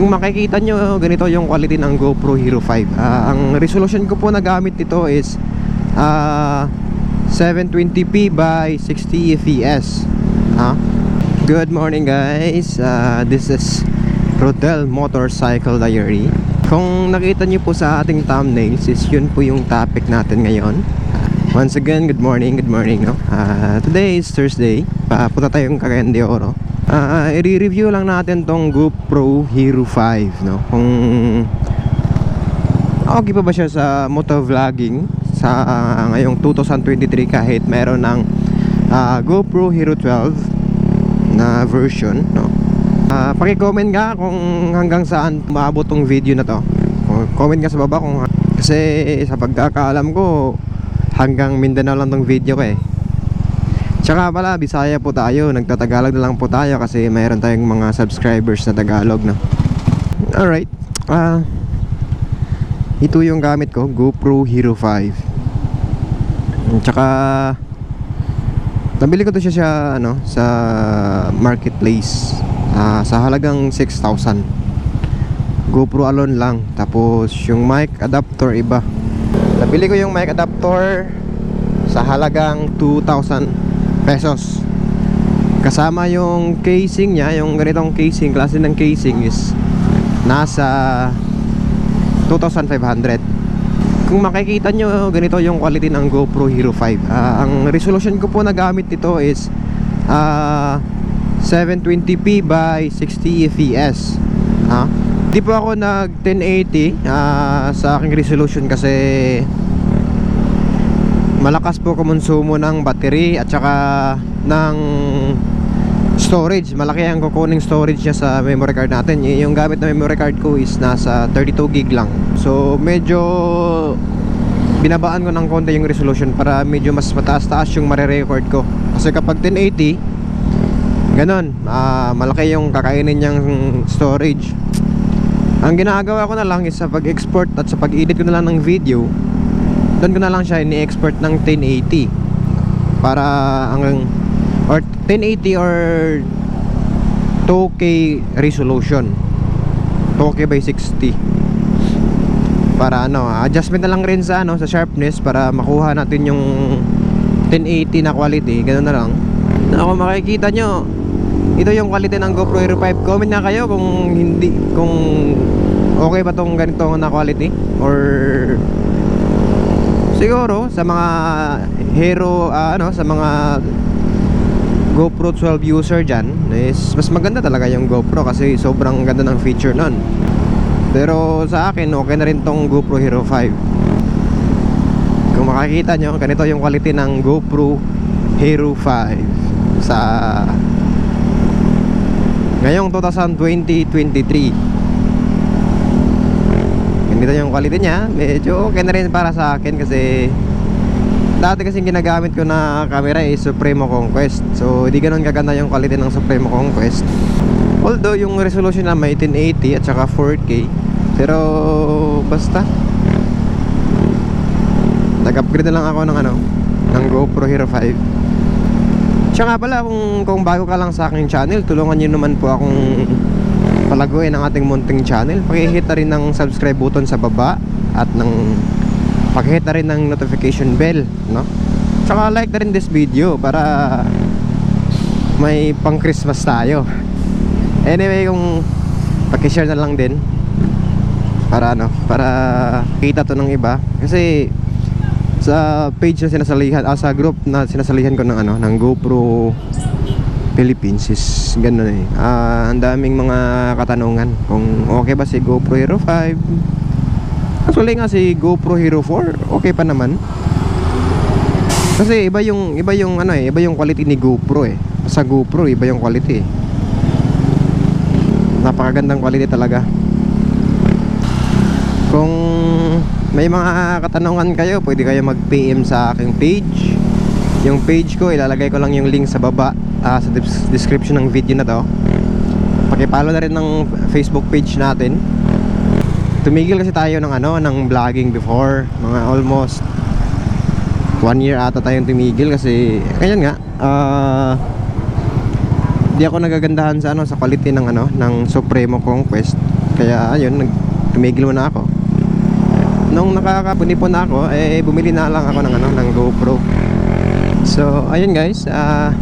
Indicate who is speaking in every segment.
Speaker 1: Kung makikita nyo, ganito yung quality ng GoPro Hero 5 Ah, Ang resolution ko po na gamit nito is ah, 720p by 60 fps ha? Good morning guys. Ah, This is Rodel Motorcycle Diary. Kung nakita nyo po sa ating thumbnails is yun po yung topic natin ngayon. Once again, good morning, good morning no? Ah, Today is Thursday. Papunta tayong Cagayan de Oro Ah, i-review lang natin tong GoPro Hero 5 no? Kung okay pa ba siya sa motovlogging sa ah, ngayong 2023 kahit meron ng ah, GoPro Hero 12 na version no? Ah, paki-comment nga kung hanggang saan maabot tong video na to. Comment nga sa baba kung kasi sa pagkakaalam ko hanggang Mindanao lang tong video ko eh Tsaka pala, Bisaya po tayo. Nagtatagalog na lang po tayo kasi mayroon tayong mga subscribers na Tagalog, no? Alright. Ah, ito yung gamit ko, GoPro Hero 5. Tsaka, nabili ko to siya sa, ano, sa marketplace. Ah, sa halagang 6,000. GoPro alone lang. Tapos, yung mic adapter iba. Nabili ko yung mic adapter sa halagang 2,000 pesos. Kasama yung casing niya yung ganitong casing klase ng casing is nasa 2,500 kung makikita nyo ganito yung quality ng GoPro Hero 5 Ah, ang resolution ko po na gamit nito is ah, 720p by 60 fps ha? di po ako nag 1080 ah, sa aking resolution kasi malakas po kumonsumo ng battery at saka ng storage. Malaki ang kukuning storage niya sa memory card natin. Yung gamit na memory card ko is nasa 32 gig lang. So medyo binabaan ko ng konti yung resolution para medyo mas mataas-taas yung marirecord ko. Kasi kapag 1080 ganon ah, malaki yung kakainin niyang storage. Ang ginagawa ko na lang is sa pag-export at sa pag-edit ko na lang ng video doon ko na lang siya ini-export ng 1080 para ang or 1080 or 2K resolution. 2K by 60 para ano adjustment na lang rin sa ano sa sharpness para makuha natin yung 1080 na quality. Ganun na lang. Na kung makikita nyo ito yung quality ng GoPro Hero 5 comment na kayo kung hindi kung okay ba tong ganito na quality or siguro sa mga hero ah, ano sa mga GoPro 12 user dyan is mas maganda talaga yung GoPro kasi sobrang ganda ng feature nun. Pero sa akin okay na rin tong GoPro Hero 5 kung makikita nyo ganito yung quality ng GoPro Hero 5 sa ngayong 2020-23 ganito yung quality niya. Medyo okay na rin para sa akin kasi dati kasi ginagamit ko na camera is Supremo Conquest. So hindi ganun kaganda yung quality ng Supremo Conquest. Although yung resolution na may 1080 at saka 4K pero basta. Nag-upgrade na lang ako ng ano ng GoPro Hero 5 siya nga pala kung, kung bago ka lang sa aking channel tulungan nyo naman po akong palaguin ang ating munting channel. Pakihit na rin ng subscribe button sa baba at ng pakihit na rin ng notification bell no? Tsaka like na rin this video para may pang Christmas tayo. Anyway kung pakishare na lang din para ano para kita to ng iba. Kasi sa page na sinasalihan ah, sa group na sinasalihan ko ng ano ng GoPro Philippines is ganun eh. Ah, ang daming mga katanungan kung okay ba si GoPro Hero 5. Actually nga si GoPro Hero 4, okay pa naman. Kasi iba yung iba yung ano eh, iba yung quality ni GoPro eh. Sa GoPro iba yung quality eh. Napakagandang quality talaga. Kung may mga katanungan kayo, pwede kayo mag-PM sa aking page. Yung page ko, ilalagay ko lang yung link sa baba ah, sa des- description ng video na to. Pakipollow na rin ng Facebook page natin. Tumigil kasi tayo ng ano, ng vlogging before, mga almost one year ata tayong tumigil kasi ganyan nga. Ah di ako nagagandahan sa ano sa quality ng ano ng Supremo Conquest Kaya ayun, nag tumigil muna ako. Nung nakakapuni-pun ako, eh bumili na lang ako ng ano, ng GoPro. So, ayun guys, ah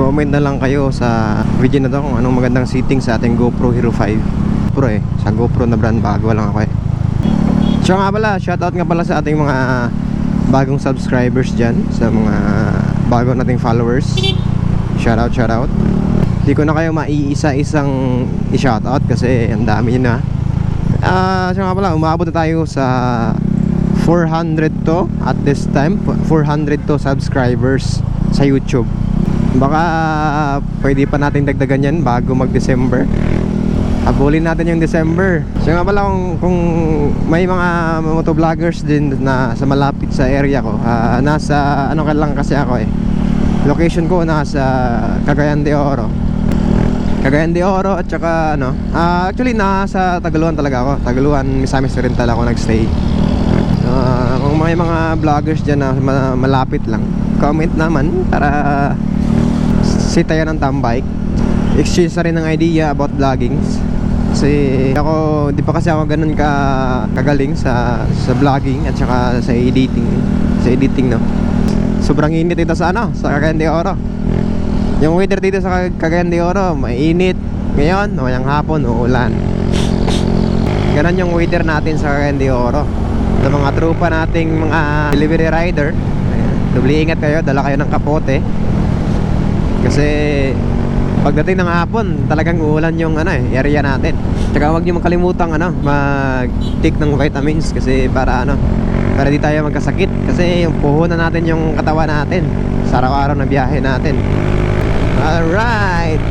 Speaker 1: comment na lang kayo sa video na to kung anong magandang setting sa ating GoPro Hero 5 Pro eh, sa GoPro na brand bago lang ako eh. Tsaka nga pala, shoutout nga pala sa ating mga bagong subscribers dyan Sa mga bago nating followers. Shoutout, shoutout. Hindi ko na kayo maiisa-isang i-shoutout kasi ang dami na. Ah, uh, nga pala, umabot na tayo sa 400 to at this time 400 to subscribers sa YouTube Baka pwede pa nating dagdagan yan bago mag-December. Abulin natin yung December. So nga pala kung, kung may mga motovloggers din na sa malapit sa area ko, ah, nasa ano ka lang kasi ako eh. Location ko nasa Cagayan de Oro. Cagayan de Oro at saka ano, ah, actually nasa Tagaluan talaga ako. Tagaluan, Misamis Oriental ako nagstay. Ah, kung may mga vloggers dyan na ma- malapit lang, comment naman para sitayan ng tambike exchange na rin ng idea about vlogging kasi ako di pa kasi ako ganun ka kagaling sa sa vlogging at saka sa editing. Sa editing no? Sobrang init dito sa ano sa Cagayan de Oro. Yung weather dito sa Cagayan de Oro mainit. Ngayon mayang hapon uulan. Ganun yung weather natin sa Cagayan de Oro. Sa mga trupa nating mga delivery rider doble ingat kayo dala kayo ng kapote kasi pagdating ng hapon, talagang uulan yung ano eh, area natin. Tsaka huwag niyo makalimutan ano, mag-take ng vitamins kasi para ano, para di tayo magkasakit kasi yung puhunan natin yung katawan natin sa araw-araw na biyahe natin. Alright!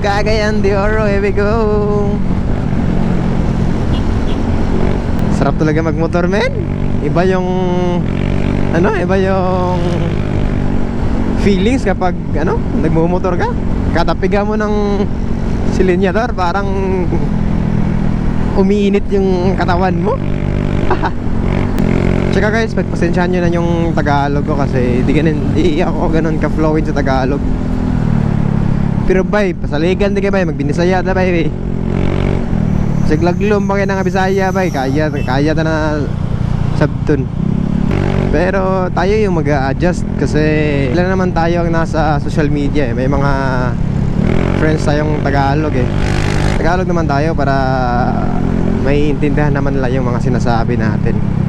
Speaker 1: Cagayan de Oro, here we go! Sarap talaga magmotor, men. Iba yung ano, iba yung feelings kapag ano, nagmumotor ka. Katapiga mo ng silinyador, parang umiinit yung katawan mo. Tsaka guys, pagpasensyahan nyo na yung Tagalog ko kasi di, ganun, di ako ganun ka-flowing sa Tagalog. Pero bay, pasaligan di kayo bay, magbinisaya na bay. bay. Siglaglom pa ng Bisaya bay. Kaya, kaya na na Sabtun. Pero tayo yung mag adjust Kasi ilan naman tayo ang nasa social media eh. May mga friends tayong Tagalog eh. Tagalog naman tayo para May intindihan naman nila yung mga sinasabi natin